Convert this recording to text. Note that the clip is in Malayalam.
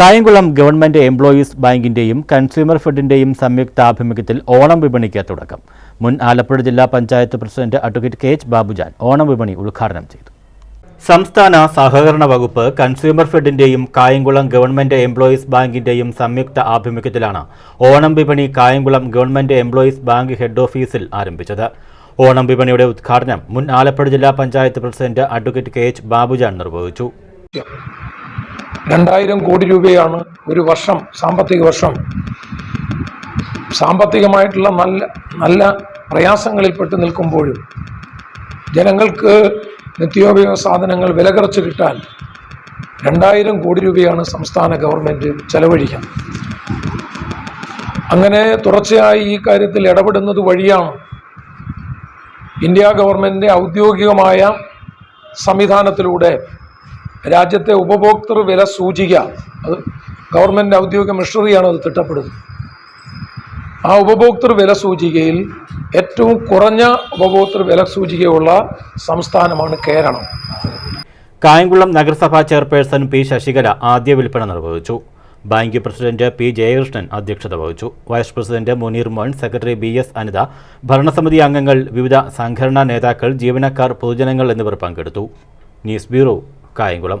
കായംകുളം ഗവൺമെന്റ് എംപ്ലോയീസ് ബാങ്കിന്റെയും കൺസ്യൂമർ ഫെഡിന്റെയും സംയുക്ത ആഭിമുഖ്യത്തിൽ ഓണം വിപണിക്ക് തുടക്കം. മുൻ ആലപ്പുഴ ജില്ലാ panchayat president advocate K H Babujan Onam വിപണി ഉദ്ഘാടനം ചെയ്തു. സംസ്ഥാന സഹകരണ വകുപ്പ് കൺസ്യൂമർ ഫെഡിന്റെയും കായംകുളം ഗവൺമെന്റ് എംപ്ലോയീസ് ബാങ്കിന്റെയും സംയുക്ത ആഭിമുഖ്യത്തിലാണ് ഓണം വിപണി Kayamkulam government employees bank head ഓഫീസിൽ ആരംഭിച്ചത്. ഓണം വിപണിയുടെ ഉദ്ഘാടനം മുൻ ആലപ്പുഴ ജില്ലാ panchayat president advocate K H Babujan നിർവഹിച്ചു. രണ്ടായിരം കോടി രൂപയാണ് ഒരു വർഷം സാമ്പത്തിക വർഷം. സാമ്പത്തികമായിട്ടുള്ള നല്ല നല്ല പ്രയാസങ്ങളിൽപ്പെട്ട് നിൽക്കുമ്പോഴും ജനങ്ങൾക്ക് നിത്യോപയോഗ സാധനങ്ങൾ വില കുറച്ച് കിട്ടാൻ രണ്ടായിരം കോടി രൂപയാണ് സംസ്ഥാന ഗവൺമെന്റ് ചെലവഴിക്കുന്നത് അങ്ങനെ തുടർച്ചയായി ഈ കാര്യത്തിൽ ഇടപെടുന്നത് വഴിയാണ് ഇന്ത്യ ഗവൺമെന്റിന്റെ ഔദ്യോഗികമായ സംവിധാനത്തിലൂടെ രാജ്യത്തെ ഉപഭോക്തൃ വില സൂചിക. അത് ഗവൺമെന്റ് ഔദ്യോഗിക മിഷണറിയാണ് അത് തിട്ടപ്പെടുന്നത്. ആ ഉപഭോക്തൃ വില സൂചികയിൽ ഏറ്റവും കുറഞ്ഞ ഉപഭോക്തൃ വില സൂചികയുള്ള സംസ്ഥാനമാണ് കേരളം. കായംകുളം നഗരസഭാ ചെയർപേഴ്സൺ പി ശശികല ആദ്യ വിൽപ്പന നിർവഹിച്ചു. ബാങ്ക് പ്രസിഡന്റ് പി ജയകൃഷ്ണൻ അധ്യക്ഷത വഹിച്ചു. വൈസ് പ്രസിഡന്റ് മുനീർ മോൻ സെക്രട്ടറി ബി എസ് അനിത ഭരണസമിതി അംഗങ്ങൾ വിവിധ സംഘടനാ നേതാക്കൾ ജീവനക്കാർ പൊതുജനങ്ങൾ എന്നിവർ പങ്കെടുത്തു. News bureau Kayamkulam